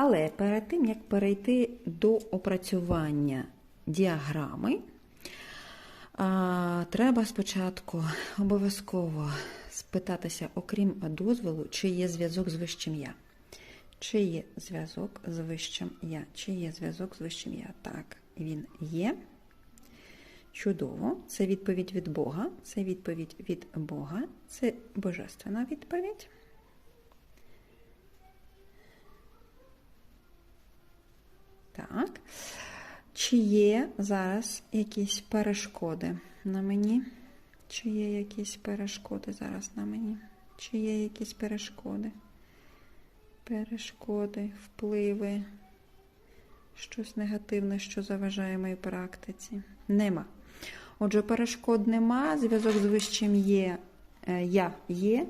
Але перед тим, як перейти до опрацювання діаграми, треба спочатку обов'язково спитатися, окрім дозволу, чи є зв'язок з вищим я. Чи є зв'язок з вищим я? Чи є зв'язок з вищим я? Так, він є. Чудово. Це відповідь від Бога. Це відповідь від Бога. Це божественна відповідь. Так. Чи є зараз якісь перешкоди на мені? Чи є якісь перешкоди зараз на мені? Чи є якісь перешкоди? Перешкоди, впливи, щось негативне, що заважає моїй практиці? Нема. Отже, перешкод нема, зв'язок з вищим є, е, я є,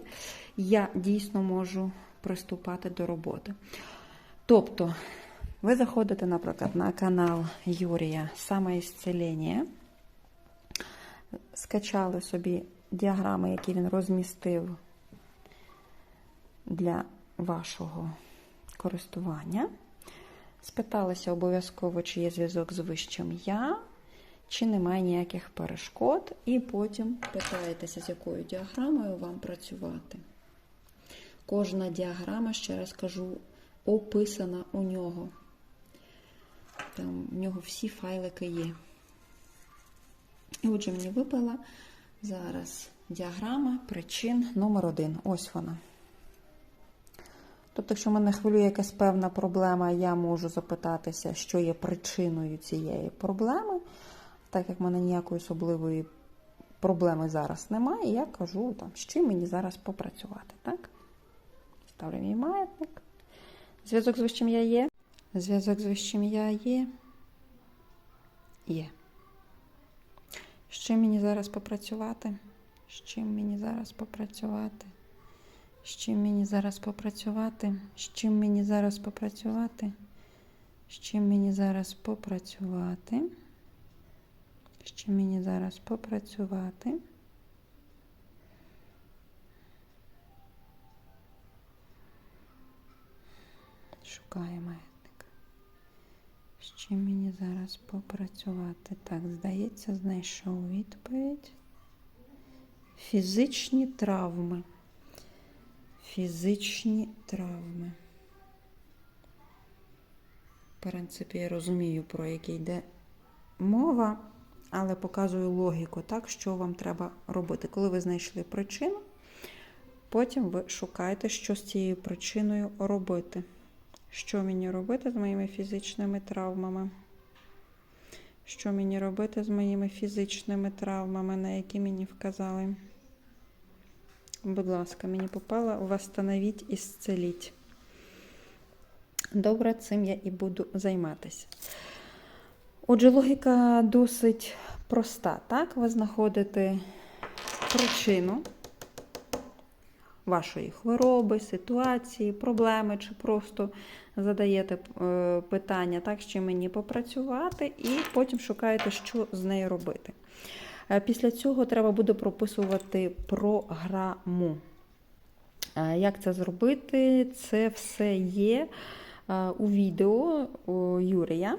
я дійсно можу приступати до роботи. Тобто, ви заходите, наприклад, на канал Юрія Самоісцелення, скачали собі діаграми, які він розмістив для вашого користування. Спиталися обов'язково, чи є зв'язок з вищим я, чи немає ніяких перешкод, і потім питаєтеся, з якою діаграмою вам працювати. Кожна діаграма, ще раз кажу, описана у нього. Там в нього всі файлики є. І отже, мені випала зараз діаграма причин номер один. Ось вона. Тобто, якщо мене хвилює якась певна проблема, я можу запитатися, що є причиною цієї проблеми. Так як в мене ніякої особливої проблеми зараз немає, я кажу, там, з чим мені зараз попрацювати. Так? Ставлю мій маятник. Зв'язок з вищим я є. Зв'язок з вищим я є. Є. З чим мені зараз попрацювати? З чим мені зараз попрацювати? З чим мені зараз попрацювати? З чим мені зараз попрацювати? З чим мені зараз попрацювати? З чим мені зараз попрацювати? З чим мені зараз попрацювати? Так, здається, знайшов відповідь. Фізичні травми. Фізичні травми. В принципі, я розумію, про які йде мова, але показую логіку, так, що вам треба робити. Коли ви знайшли причину, потім ви шукаєте, що з цією причиною робити. Що мені робити з моїми фізичними травмами? Що мені робити з моїми фізичними травмами, на які мені вказали? Будь ласка, мені попало восстановіть і зцеліть. Добре, цим я і буду займатися. Отже, логіка досить проста. Так, ви знаходите причину вашої хвороби, ситуації, проблеми, чи просто задаєте е, питання, так, з мені попрацювати, і потім шукаєте, що з нею робити. Е, Після цього треба буде прописувати програму. Е, Як це зробити? Це все є у відео у Юрія.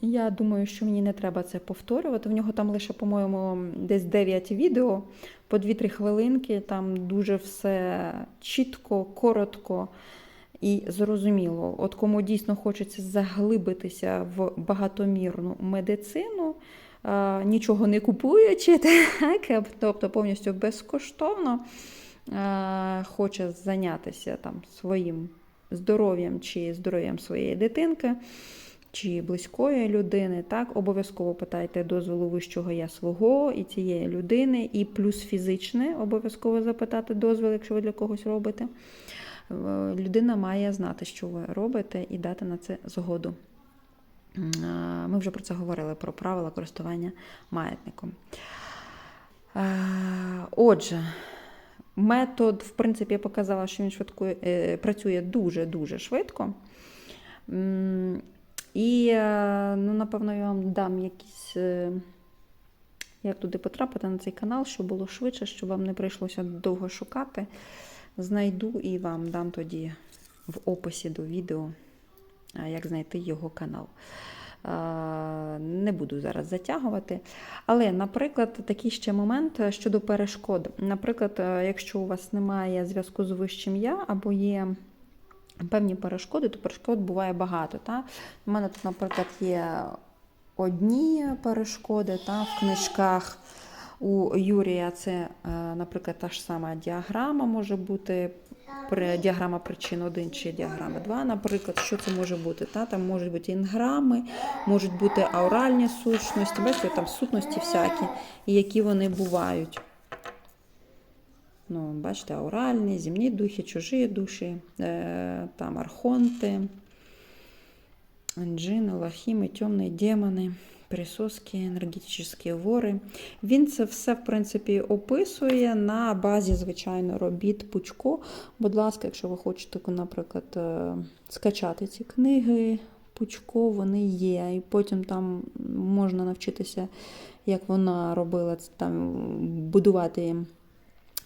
Я думаю, що мені не треба це повторювати. В нього там лише, по-моєму, десь 9 відео по 2-3 хвилинки. Там дуже все чітко, коротко і зрозуміло. От кому дійсно хочеться заглибитися в багатомірну медицину, нічого не купуючи, так, тобто повністю безкоштовно хоче зайнятися там своїм здоров'ям чи здоров'ям своєї дитинки чи близької людини, так, обов'язково питайте дозволу вищого я свого і цієї людини, і плюс фізичне, обов'язково запитати дозвіл, якщо ви для когось робите. Людина має знати, що ви робите, і дати на це згоду. Ми вже про це говорили, про правила користування маятником. Е, Отже, метод, в принципі, я показала, що він швидко, е, працює дуже-дуже швидко. І, е, ну, напевно, я вам дам якісь, як туди потрапити на цей канал, щоб було швидше, щоб вам не прийшлося довго шукати. Знайду і вам дам тоді в описі до відео як знайти його канал. Е, Не буду зараз затягувати. Але, наприклад, такий ще момент щодо перешкод. Наприклад, е, якщо у вас немає зв'язку з вищим я або є певні перешкоди, то перешкод буває багато. Та? У мене тут, наприклад, є одні перешкоди та, в книжках. У Юрія це, е, наприклад, та ж сама діаграма може бути діаграма причин 1 чи діаграма 2, наприклад, що це може бути? Та? Там можуть бути інграми, можуть бути ауральні сущності, бачите, там сутності всякі, і які вони бувають. Ну, бачите, ауральні, земні духи, чужі душі, е, там архонти, анджини, лахіми, темні демони, присоски, енергетичні вори. Він це все, в принципі, описує на базі, звичайно, робіт Пучко. Будь ласка, якщо ви хочете, наприклад, е, скачати ці книги, Пучко, вони є. І потім там можна навчитися, як вона робила там, будувати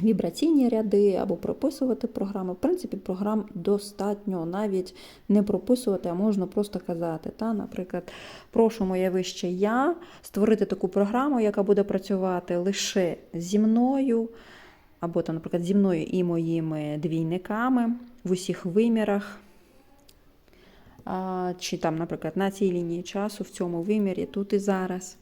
вібраційні ряди або прописувати програми. В принципі, програм достатньо навіть не прописувати, а можна просто казати. Та? Наприклад, прошу моє вище я створити таку програму, яка буде працювати лише зі мною, або, там, наприклад, зі мною і моїми двійниками в усіх вимірах. Чи там, наприклад, на цій лінії часу, в цьому вимірі, тут і зараз,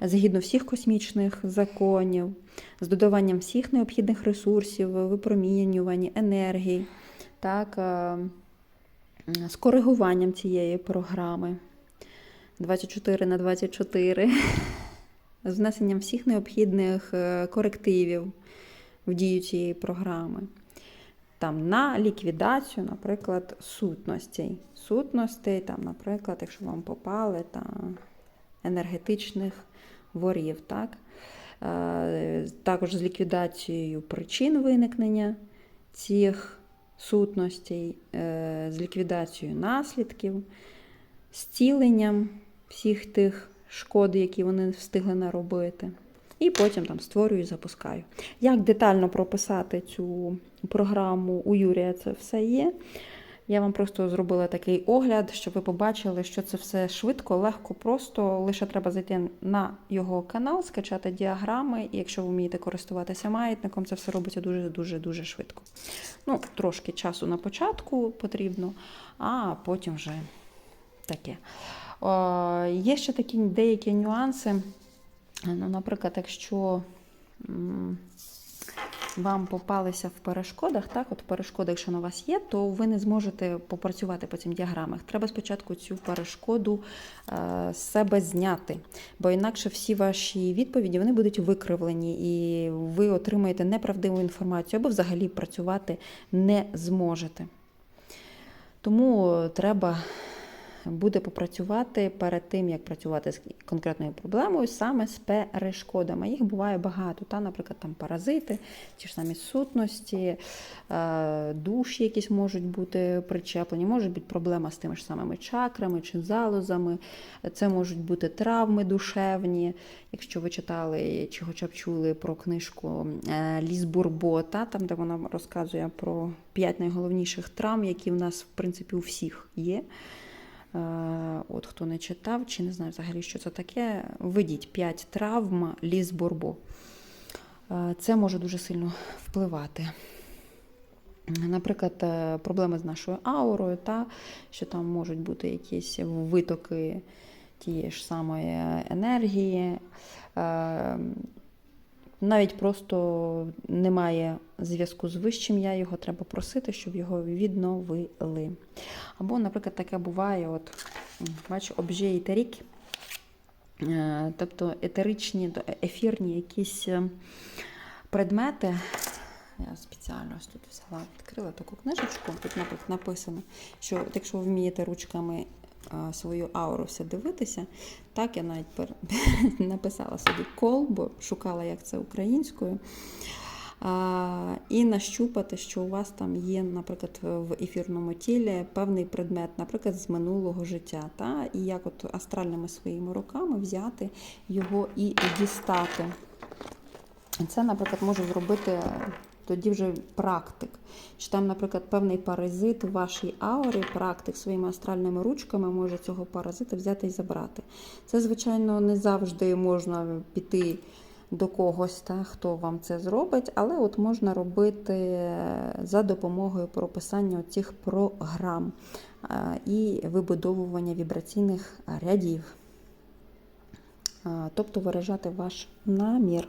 згідно всіх космічних законів, з додаванням всіх необхідних ресурсів, випромінювання енергії, так, е, з коригуванням цієї програми 24 на 24, з внесенням всіх необхідних е, корективів в дію цієї програми. Там на ліквідацію, наприклад, сутностей. Сутностей, там, наприклад, якщо вам попали там, енергетичних ворів. Так? Е, Також з ліквідацією причин виникнення цих сутностей, е, з ліквідацією наслідків, зціленням всіх тих шкод, які вони встигли наробити. І потім там створюю і запускаю. Як детально прописати цю програму у Юрія, це все є. Я вам просто зробила такий огляд, щоб ви побачили, що це все швидко, легко, просто. Лише треба зайти на його канал, скачати діаграми, і якщо ви вмієте користуватися маятником, це все робиться дуже-дуже дуже швидко. Ну, трошки часу на початку потрібно, а потім вже таке. О, є ще такі деякі нюанси. Ну, наприклад, якщо вам попалися в перешкодах, так, от перешкоди, якщо на вас є, то ви не зможете попрацювати по цим діаграмах. Треба спочатку цю перешкоду е, з себе зняти, бо інакше всі ваші відповіді вони будуть викривлені, і ви отримаєте неправдиву інформацію або взагалі працювати не зможете. Тому треба буде попрацювати перед тим, як працювати з конкретною проблемою, саме з перешкодами. Їх буває багато. Та, Наприклад, там паразити, ті ж самі сутності, е, душі якісь можуть бути причеплені, може бути проблема з тими ж самими чакрами чи залозами. Це можуть бути травми душевні. Якщо ви читали чи хоча б чули про книжку е, Ліс Бурбота, там де вона розказує про п'ять найголовніших травм, які в нас, в принципі, у всіх є. Е, От хто не читав, чи не знаю взагалі, що це таке, введіть 5 травм ліс Борбо. Е, Це може дуже сильно впливати. Наприклад, е, проблеми з нашою аурою, та, що там можуть бути якісь витоки тієї ж самої енергії. Е, Навіть просто немає зв'язку з вищим я, його треба просити, щоб його відновили. Або, наприклад, таке буває, от, бачу, обже етерік, е, тобто етеричні, ефірні якісь е, предмети. Я спеціально тут взяла, відкрила таку книжечку. Тут наприклад, написано, що якщо ви вмієте ручками е, свою ауру все дивитися, так я навіть пер... написала собі кол, бо шукала, як це українською. А, і нащупати, що у вас там є, наприклад, в ефірному тілі певний предмет, наприклад, з минулого життя. Та? І як от астральними своїми руками взяти його і дістати. Це, наприклад, може зробити тоді вже практик. Чи там, наприклад, певний паразит в вашій аурі, практик своїми астральними ручками може цього паразита взяти і забрати. Це, звичайно, не завжди можна піти до когось, та, хто вам це зробить, але от можна робити е, за допомогою прописання цих програм е, і вибудовування вібраційних рядів. Е, Тобто виражати ваш намір.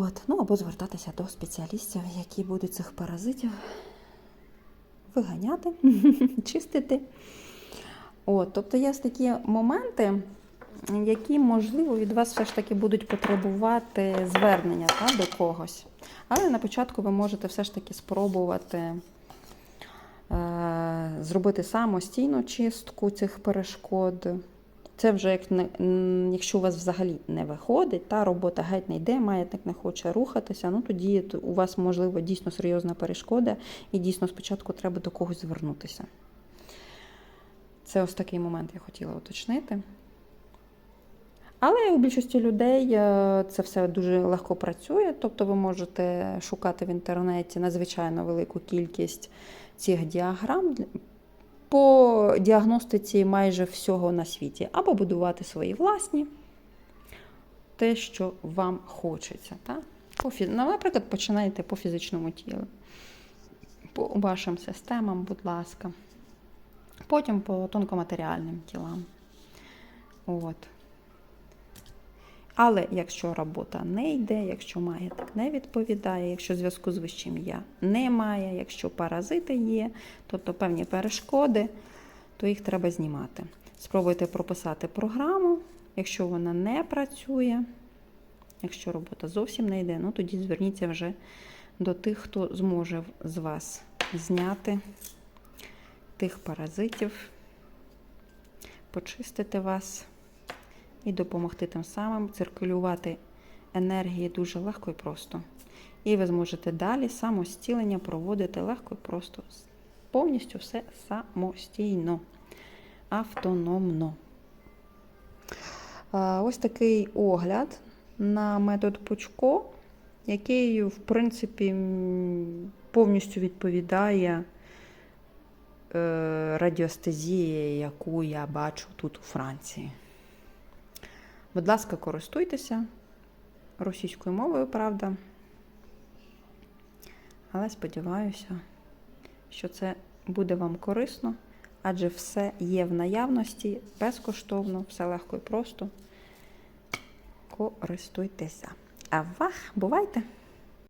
От, ну або звертатися до спеціалістів, які будуть цих паразитів виганяти, чистити. От, тобто є такі моменти, які, можливо, від вас все ж таки будуть потребувати звернення та, до когось. Але на початку ви можете все ж таки спробувати е, зробити самостійну чистку цих перешкод. Це вже як якщо у вас взагалі не виходить, та робота геть не йде, маятник не хоче рухатися, ну тоді у вас можливо дійсно серйозна перешкода, і дійсно спочатку треба до когось звернутися. Це ось такий момент я хотіла уточнити. Але у більшості людей е, це все дуже легко працює, тобто ви можете шукати в інтернеті надзвичайно велику кількість цих діаграм по діагностиці майже всього на світі, або будувати свої власні, те, що вам хочеться. Та? По ну, Наприклад, починайте по фізичному тілу, по вашим системам, будь ласка. Потім по тонкоматеріальним тілам. От. Але якщо робота не йде, якщо маятник не відповідає, якщо зв'язку з вищим я немає, якщо паразити є, тобто певні перешкоди, то їх треба знімати. Спробуйте прописати програму. Якщо вона не працює, якщо робота зовсім не йде, ну тоді зверніться вже до тих, хто зможе з вас зняти тих паразитів, почистити вас і допомогти тим самим циркулювати енергії дуже легко і просто. І ви зможете далі самостілення проводити легко і просто. Повністю все самостійно, автономно. Ось такий огляд на метод Пучко, який, в принципі, повністю відповідає е, радіостезії, яку я бачу тут у Франції. Будь ласка, користуйтеся російською мовою, правда. Але сподіваюся, що це буде вам корисно, адже все є в наявності безкоштовно, все легко і просто. Користуйтеся. А вах, бувайте!